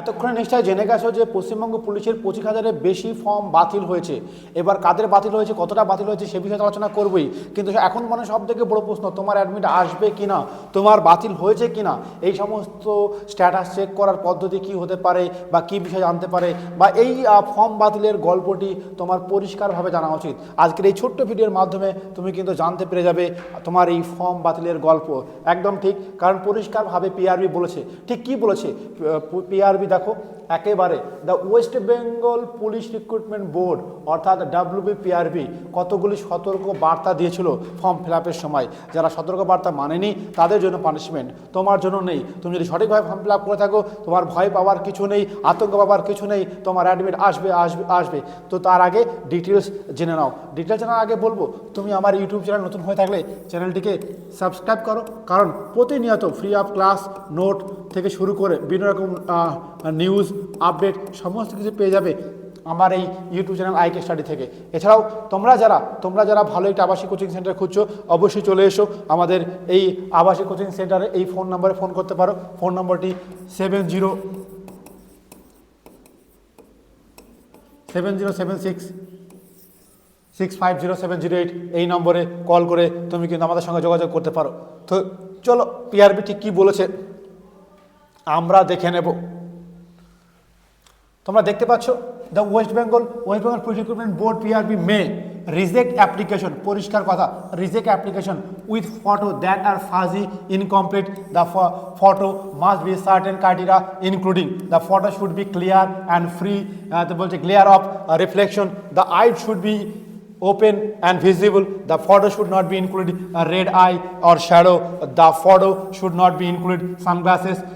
এতক্ষণে নিশ্চয় জেনে গেছো যে পশ্চিমবঙ্গ পুলিশের পঁচিশ হাজারের বেশি ফর্ম বাতিল হয়েছে। এবার কাদের বাতিল হয়েছে, কতটা বাতিল হয়েছে সে বিষয়ে আলোচনা করবই। কিন্তু এখন মানে সব থেকে বড় প্রশ্ন, তোমার অ্যাডমিট আসবে কি না? তোমার বাতিল হয়েছে কি না? এই সমস্ত স্ট্যাটাস চেক করার পদ্ধতি কি হতে পারে বা কি বিষয় জানতে পারে? বা এই ফর্ম বাতিলের গল্পটি তোমার পরিষ্কারভাবে জানা উচিত। আজকের এই ছোট্ট ভিডিওর মাধ্যমে তুমি কিন্তু জানতে পেরে যাবে তোমার এই ফর্ম বাতিলের গল্প। একদম ঠিক, কারণ পরিষ্কারভাবে পিআরবি বলেছে। ঠিক কি বলেছে? পিআরবি দেখো, একেবারে the West Bengal police recruitment board অর্থাৎ ডাব্লিউবিপিআরবি কতগুলি সতর্ক বার্তা দিয়েছিল ফর্ম ফিল সময়। যারা সতর্ক বার্তা মানেনি, তাদের জন্য পানিশমেন্ট তোমার জন্য নেই। তুমি যদি সঠিকভাবে ফর্ম ফিল করে থাকো, তোমার ভয় পাওয়ার কিছু নেই, আতঙ্ক পাওয়ার কিছু নেই, তোমার অ্যাডমিট আসবে আসবে আসবে। তো তার আগে ডিটেলস জেনে নাও। ডিটেলস জানার আগে বলব, তুমি আমার ইউটিউব চ্যানেল নতুন হয়ে থাকলে চ্যানেলটিকে সাবস্ক্রাইব করো। কারণ প্রতিনিয়ত ফ্রি অফ ক্লাস নোট থেকে শুরু করে বিভিন্ন রকম নিউজ আপডেট সমস্ত কিছু পেয়ে যাবে আমার এই ইউটিউব চ্যানেল আইকে স্টাডি থেকে। এছাড়াও তোমরা যারা তোমরা যারা ভালো একটা আবাসিক কোচিং সেন্টার খুঁজছো, অবশ্যই চলে এসো। আমাদের এই আবাসিক কোচিং সেন্টারে এই ফোন নম্বরে ফোন করতে পারো। ফোন নম্বরটি seven zero seven zero seven six six five zero seven zero eight এই নম্বরে কল করে তুমি কিন্তু আমাদের সঙ্গে যোগাযোগ করতে পারো। তো চলো পিআরবি ঠিক কী বলেছে? আমরা দেখে নেব। তোমরা দেখতে পাচ্ছ the West Bengal West Bengal police recruitment board PRB may reject application পরিষ্কার কথা reject application with photo that are fuzzy incomplete the photo must be certain criteria including the photo should be clear and free বলছে clear of reflection the eye should be the photo should not be included a red eye or shadow the photo should not be included sunglasses tin- uh,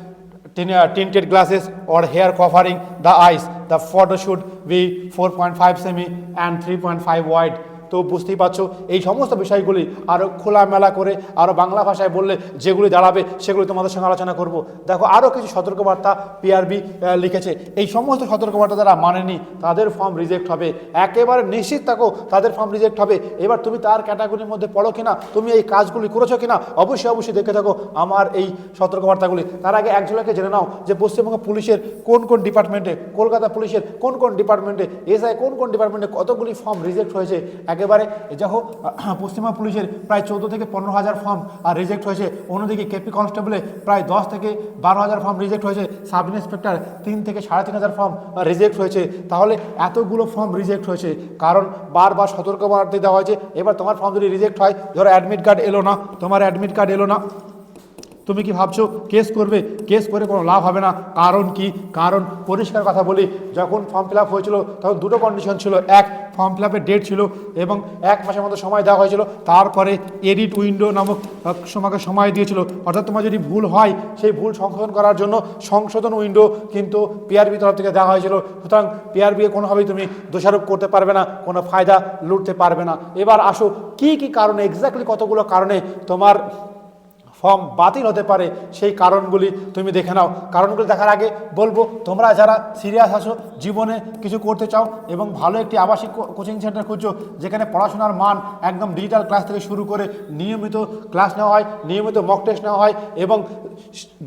Uh, tinted glasses or hair covering the eyes. The photo should be 4.5 semi and 3.5 wide তো বুঝতেই পারছ, এই সমস্ত বিষয়গুলি আরও খোলামেলা করে আরও বাংলা ভাষায় বললে যেগুলি দাঁড়াবে, সেগুলি তোমাদের সঙ্গে আলোচনা করব। দেখো আরও কিছু সতর্কবার্তা পিআরবি লিখেছে। এই সমস্ত সতর্কবার্তা যারা মানেনি তাদের ফর্ম রিজেক্ট হবে। একেবারে নিশ্চিত থাকো, তাদের ফর্ম রিজেক্ট হবে। এবার তুমি তার ক্যাটাগরির মধ্যে পড়ো কিনা, তুমি এই কাজগুলি করেছ কিনা, অবশ্যই অবশ্যই দেখে থাকো আমার এই সতর্কবার্তাগুলি। তার আগে একজনকে জেনে নাও যে পশ্চিমবঙ্গ পুলিশের কোন কোন ডিপার্টমেন্টে কলকাতা পুলিশের কোন কোন ডিপার্টমেন্টে এসআই কোন কোন ডিপার্টমেন্টে কতগুলি ফর্ম রিজেক্ট হয়েছে একেবারে দেখো পশ্চিমা পুলিশের প্রায় চোদ্দ থেকে পনেরো হাজার ফর্ম রিজেক্ট হয়েছে। অন্যদিকে কেপি কনস্টেবলে প্রায় দশ থেকে বারো হাজার ফর্ম রিজেক্ট হয়েছে। সাব ইন্সপেক্টর তিন থেকে সাড়ে তিন হাজার ফর্ম রিজেক্ট হয়েছে। তাহলে এতগুলো ফর্ম রিজেক্ট হয়েছে। কারণ বারবার সতর্কবার্তা দেওয়া হয়েছে, এবার তোমার ফর্ম যদি রিজেক্ট হয়, ধরো অ্যাডমিট কার্ড এলো না, তোমার অ্যাডমিট কার্ড এলো না তুমি কি ভাবছ কেস করবে? কেস করে কোনো লাভ হবে না। কারণ কি? কারণ পরিষ্কার কথা বলি, যখন ফর্ম ফিল আপ হয়েছিল, তখন দুটো কন্ডিশন ছিল। এক ফর্ম ফিল আপের ডেট ছিল এবং এক মাসের মতো সময় দেওয়া হয়েছিল। তারপরে এডিট উইন্ডো নামক তোমাকে সময় দিয়েছিল। অর্থাৎ তোমার যদি ভুল হয়, সেই ভুল সংশোধন করার জন্য সংশোধন উইন্ডো কিন্তু পিআরবি তরফ থেকে দেওয়া হয়েছিল। সুতরাং পিআরবি কোনোভাবেই তুমি দোষারোপ করতে পারবে না, কোনো ফায়দা লুটতে পারবে না। এবার আসো, কি কি কারণে এক্স্যাক্টলি কতগুলো কারণে তোমার ফর্ম বাতিল হতে পারে সেই কারণগুলি তুমি দেখে নাও। কারণগুলি দেখার আগে বলব, তোমরা যারা সিরিয়াস আছো, জীবনে কিছু করতে চাও এবং ভালো একটি আবাসিক কোচিং সেন্টার খুঁজছো, যেখানে পড়াশোনার মান একদম ডিজিটাল ক্লাস থেকে শুরু করে নিয়মিত ক্লাস নেওয়া হয়, নিয়মিত মক টেস্ট নেওয়া হয় এবং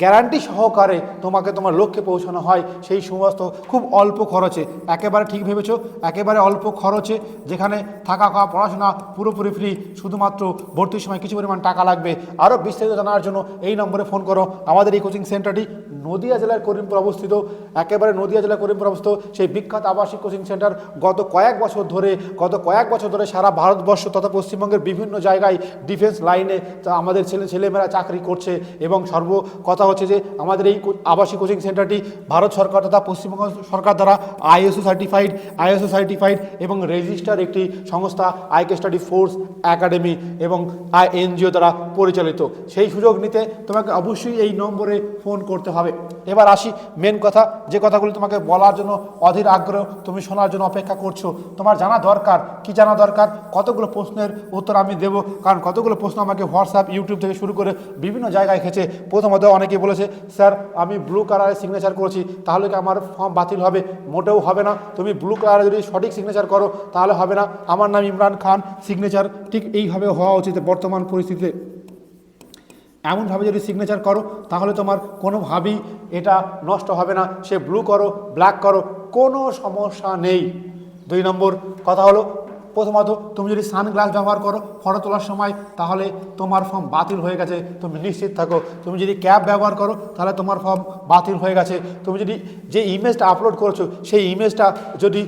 গ্যারান্টি সহকারে তোমাকে তোমার লক্ষ্যে পৌঁছানো হয়, সেই সমস্ত খুব অল্প খরচে। একেবারে ঠিক ভেবেছো? একেবারে অল্প খরচে যেখানে থাকা খাওয়া, পড়াশোনা পুরোপুরি ফ্রি শুধুমাত্র ভর্তির সময় কিছু পরিমাণ টাকা লাগবে। আরও বিস্তারিত জানার জন্য এই নম্বরে ফোন করো। আমাদের এই কোচিং সেন্টারটি নদিয়া জেলার করিমপুর অবস্থিত। একেবারে নদিয়া জেলার করিমপুর অবস্থিত। সেই বিখ্যাত আবাসিক কোচিং সেন্টার গত কয়েক বছর ধরে, গত কয়েক বছর ধরে সারা ভারতবর্ষ তথা পশ্চিমবঙ্গের বিভিন্ন জায়গায় ডিফেন্স লাইনে আমাদের ছেলে, ছেলেমেয়েরা চাকরি করছে এবং সর্ব কথা হচ্ছে যে আমাদের এই আবাসিক কোচিং সেন্টারটি ভারত সরকার তথা পশ্চিমবঙ্গ সরকার দ্বারা আইএসও সার্টিফাইড আইএসও সার্টিফাইড এবং রেজিস্টার একটি সংস্থা, I K study force academy এবং আই এনজিও দ্বারা পরিচালিত। সেই সুযোগ নিতে তোমাকে অবশ্যই এই নম্বরে ফোন করতে হবে। এবার আসি মেন কথা, যে কথাগুলি তোমাকে বলার জন্য অধীর আগ্রহ, তুমি শোনার জন্য অপেক্ষা করছ। তোমার জানা দরকার। কি জানা দরকার? কতগুলো প্রশ্নের উত্তর আমি দেবো। কারণ কতগুলো প্রশ্ন আমাকে হোয়াটসঅ্যাপ ইউটিউব থেকে শুরু করে বিভিন্ন জায়গায় খেছে প্রথমত অনেকেই বলেছে, স্যার, আমি ব্লু কালারে সিগনেচার করেছি। তাহলে কি আমার ফর্ম বাতিল হবে? মোটেও হবে না। তুমি ব্লু কালারে যদি সঠিক সিগনেচার করো, তাহলে হবে না। আমার নাম ইমরান খান। সিগনেচার ঠিক এইভাবে হওয়া উচিত বর্তমান পরিস্থিতিতে। এমনভাবে যদি সিগনেচার করো, তাহলে তোমার কোনোভাবেই এটা নষ্ট হবে না। সে ব্লু করো ব্ল্যাক করো, কোনো সমস্যা নেই। দুই নম্বর কথা হলো প্রথমত তুমি যদি সানগ্লাস ব্যবহার করো, ফটো তোলার সময়, তাহলে তোমার ফর্ম বাতিল হয়ে গেছে। তুমি নিশ্চিত থাকো। তুমি যদি ক্যাব ব্যবহার করো, তাহলে তোমার ফর্ম বাতিল হয়ে গেছে। তুমি যদি যে ইমেজটা আপলোড করছ, সেই ইমেজটা যদি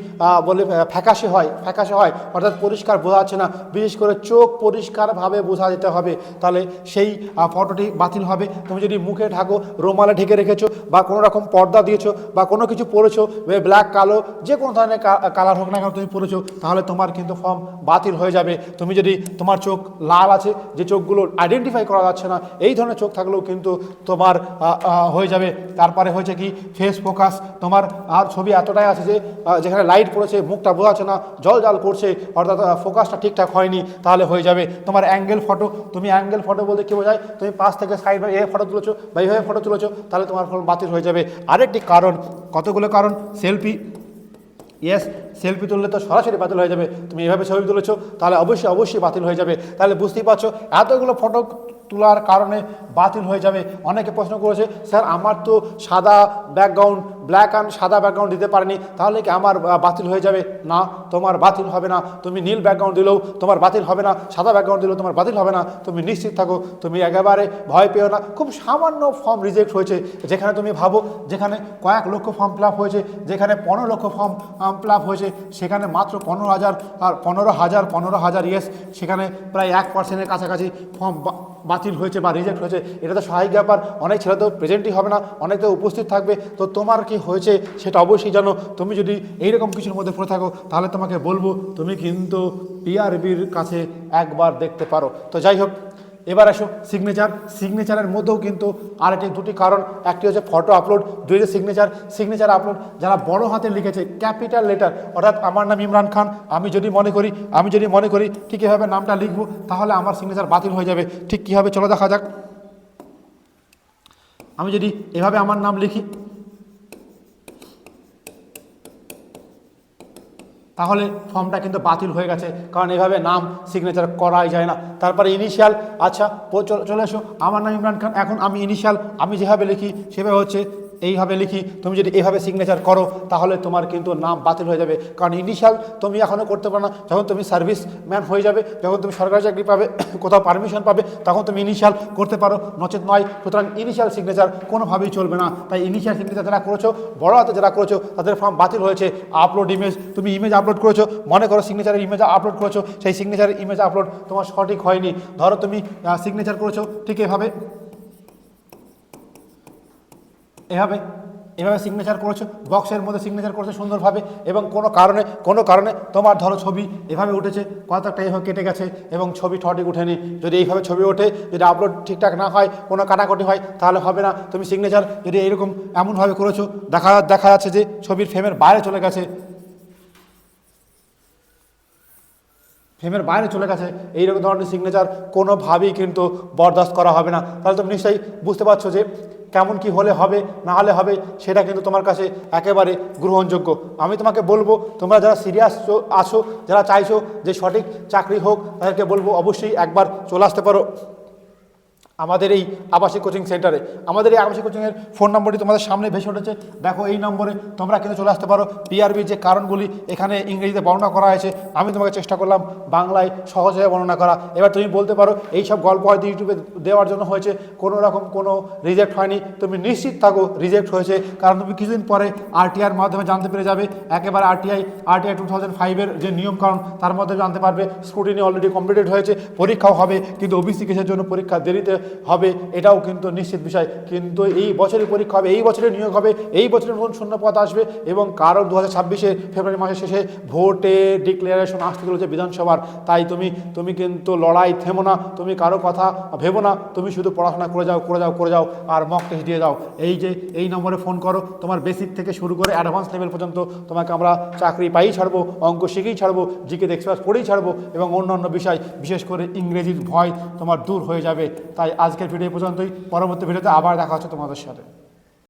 বলে ফ্যাকাশে হয় ফ্যাকাশে হয়, অর্থাৎ পরিষ্কার বোঝা যাচ্ছে না, বিশেষ করে চোখ পরিষ্কারভাবে বোঝা যেতে হবে, তাহলে সেই ফটোটি বাতিল হবে। তুমি যদি মুখে ঢাকো, রোমালে ঢেকে রেখেছো, বা কোনো রকম পর্দা দিয়েছ, বা কোনো কিছু পরেছো ব্ল্যাক কালো, যে কোনো ধরনের কালার হোক না কেন তুমি পরেছো, তাহলে তোমার কিন্তু ফর্ম বাতিল হয়ে যাবে। তুমি যদি তোমার চোখ লাল আছে, যে চোখগুলো আইডেন্টিফাই করা যাচ্ছে না, এই ধরনের চোখ থাকলেও কিন্তু তোমার হয়ে যাবে। তারপরে হয়েছে কি? ফেস ফোকাস তোমার আর ছবি এতটাই আছে যে যেখানে লাইট পড়েছে, মুখটা বোঝাচ্ছে না, জল জাল করছে, অর্থাৎ ফোকাসটা ঠিকঠাক হয়নি, তাহলে হয়ে যাবে। তোমার অ্যাঙ্গেল ফটো তুমি অ্যাঙ্গেল ফটো বলতে কী বোঝায়? তুমি পাশ থেকে সাইড বা এ ফটো তুলেছো বা এইভাবে ফটো তুলেছো, তাহলে তোমার ফোন বাতিল হয়ে যাবে। আরেকটি কারণ, কতগুলো কারণ? সেলফি ইয়েস সেলফি তুললে তো সরাসরি বাতিল হয়ে যাবে। তুমি এভাবে ছবি তুলেছো, তাহলে অবশ্যই অবশ্যই বাতিল হয়ে যাবে। তাহলে বুঝতেই পারছ, এতগুলো ফটো তোলার কারণে বাতিল হয়ে যাবে। অনেকে প্রশ্ন করেছে, স্যার, আমার তো সাদা ব্যাকগ্রাউন্ড ব্ল্যাক অ্যান্ড সাদা ব্যাকগ্রাউন্ড দিতে পারিনি, তাহলে কি আমার বাতিল হয়ে যাবে? না, তোমার বাতিল হবে না। তুমি নীল ব্যাকগ্রাউন্ড দিলেও তোমার বাতিল হবে না, সাদা ব্যাকগ্রাউন্ড দিলেও তোমার বাতিল হবে না। তুমি নিশ্চিত থাকো, তুমি একেবারে ভয় পেও না। খুব সামান্য ফর্ম রিজেক্ট হয়েছে, যেখানে তুমি ভাবো, যেখানে কয়েক লক্ষ ফর্ম ফিল হয়েছে, যেখানে পনেরো লক্ষ ফর্ম ফিল হয়েছে, সেখানে মাত্র পনেরো হাজার, আর পনেরো হাজার পনেরো হাজার ইয়েস সেখানে প্রায় এক পার্সেন্টের কাছাকাছি ফর্ম বাতিল হয়েছে বা রিজেক্ট হয়েছে। এটা তো স্বাভাবিক ব্যাপার, অনেক ছেলে তো প্রেজেন্টই হবে না, অনেক তো উপস্থিত থাকবে। তো তোমার কি হয়েছে সেটা অবশ্যই জানো। তুমি যদি এইরকম কিছুর মধ্যে পড়ে থাকো, তাহলে তোমাকে বলব, তুমি কিন্তু পিআরবির কাছে একবার দেখতে পারো। তো যাই হোক, এবার আসো সিগনেচার সিগনেচারের মধ্যেও কিন্তু আরেকটি দুটি কারণ। একটি হচ্ছে ফটো আপলোড দুই হচ্ছে সিগনেচার সিগনেচার আপলোড যারা বড় হাতে লিখেছে ক্যাপিটাল লেটার অর্থাৎ আমার নাম ইমরান খান, আমি যদি মনে করি, আমি যদি মনে করি ঠিক এভাবে নামটা লিখব, তাহলে আমার সিগনেচার বাতিল হয়ে যাবে। ঠিক কীভাবে চলো দেখা যাক। আমি যদি এভাবে আমার নাম লিখি তাহলে ফর্মটা কিন্তু বাতিল হয়ে গেছে, কারণ এভাবে নাম সিগনেচার করাই যায় না। তারপরে ইনিশিয়াল আচ্ছা চলে এসো। আমার নাম ইমরান খান, এখন আমি ইনিশিয়াল আমি যেভাবে লিখি, সেভাবে হচ্ছে এইভাবে লিখি, তুমি যদি এইভাবে সিগনেচার করো, তাহলে তোমার কিন্তু নাম বাতিল হয়ে যাবে। কারণ ইনিশিয়াল তুমি এখনও করতে পারো না, যখন তুমি সার্ভিস ম্যান হয়ে যাবে, যখন তুমি সরকারি চাকরি পাবে, কোথাও পারমিশন পাবে, তখন তুমি ইনিশিয়াল করতে পারো, নচেত নয়। সুতরাং ইনিশিয়াল সিগনেচার কোনোভাবেই চলবে না। তাই ইনিশিয়াল সিগনেচার যারা করেছ, বড় হাতে যারা করেছ, তাদের ফর্ম বাতিল হয়েছে। আপলোড ইমেজ তুমি ইমেজ আপলোড করেছ, মনে করো সিগনেচারের ইমেজ আপলোড করেছ, সেই সিগনেচারের ইমেজ আপলোড তোমার সঠিক হয়নি। ধরো তুমি সিগনেচার করেছ, ঠিক এভাবে এভাবে এভাবে সিগনেচার করেছ বক্সের মধ্যে সিগনেচার করেছ সুন্দরভাবে এবং কোনো কারণে কোনো কারণে তোমার ধরো ছবি এভাবে উঠেছে, কতটা এভাবে কেটে গেছে এবং ছবি সঠিক উঠেনি। যদি এইভাবে ছবি ওঠে, যদি আপলোড ঠিকঠাক না হয়, কোনো কাটাকুটি হয়, তাহলে হবে না। তুমি সিগনেচার যদি এইরকম এমনভাবে করেছ, দেখা দেখা যাচ্ছে যে ছবির ফ্রেমের বাইরে চলে গেছে। ফ্রেমের বাইরে চলে গেছে, এইরকম ধরনের সিগনেচার কোনোভাবেই কিন্তু বরদাস্ত করা হবে না। তাহলে তুমি নিশ্চয়ই বুঝতে পারছ যে কেমন কি হলে হবে, না হলে হবে, সেটা কিন্তু তোমার কাছে একেবারে গ্রহণযোগ্য। আমি তোমাকে বলব, তোমরা যারা সিরিয়াস আসো যারা চাইছো যে সঠিক চাকরি হোক, তাদেরকে বলব অবশ্যই একবার চলে আসতে পারো। আমাদের এই আবাসিক কোচিং সেন্টারে। আমাদের এই আবাসিক কোচিংয়ের ফোন নম্বরটি তোমাদের সামনে ভেসে উঠেছে। দেখো এই নম্বরে তোমরা কিন্তু চলে আসতে পারো। পিআরবির যে কারণগুলি, এখানে ইংরেজিতে বর্ণনা করা হয়েছে, আমি তোমাকে চেষ্টা করলাম বাংলায় সহজভাবে বর্ণনা করা। এবার তুমি বলতে পারো এই সব গল্প হয়তো ইউটিউবে দেওয়ার জন্য হয়েছে, কোনো রকম কোনো রিজেক্ট হয়নি। তুমি নিশ্চিত থাকো রিজেক্ট হয়েছে, কারণ তুমি কিছুদিন পরে আরটিআর মাধ্যমে জানতে পেরে যাবে। একেবারে আরটিআই আরটিআই টু থাউজেন্ড ফাইভের যে নিয়ম কারণ তার মধ্যে জানতে পারবে। স্ক্রুটিনি অলরেডি কমপ্লিটেড হয়েছে, পরীক্ষাও হবে, কিন্তু ওবিসি কেসের জন্য পরীক্ষা দেরিতে হবে, এটাও কিন্তু নিশ্চিত বিষয়। কিন্তু এই বছরের পরীক্ষা হবে, এই বছরের নিয়োগ হবে, এই বছরের শূন্য পদ আসবে এবং কারণ দু হাজার ছাব্বিশে ফেব্রুয়ারি মাসের শেষে ভোটে ডিক্লারেশন আসতে চলেছে বিধানসভার। তাই তুমি তুমি কিন্তু লড়াই থেমো না, তুমি কারও কথা ভেবো না, তুমি শুধু পড়াশোনা করে যাও করে যাও করে যাও আর মক টেস্ট দিয়ে যাও এই যে, এই নম্বরে ফোন করো, তোমার বেসিক থেকে শুরু করে অ্যাডভান্স লেভেল পর্যন্ত তোমাকে আমরা চাকরি পাই ছাড়বো, অঙ্ক শিখেই ছাড়বো জিকে এক্সপ্রেস পড়েই ছাড়বো এবং অন্যান্য বিষয়, বিশেষ করে ইংরেজির ভয় তোমার দূর হয়ে যাবে। তাই আজকের ভিডিও পর্যন্তই। পরবর্তী ভিডিওতে আবার দেখা হচ্ছে তোমাদের সাথে।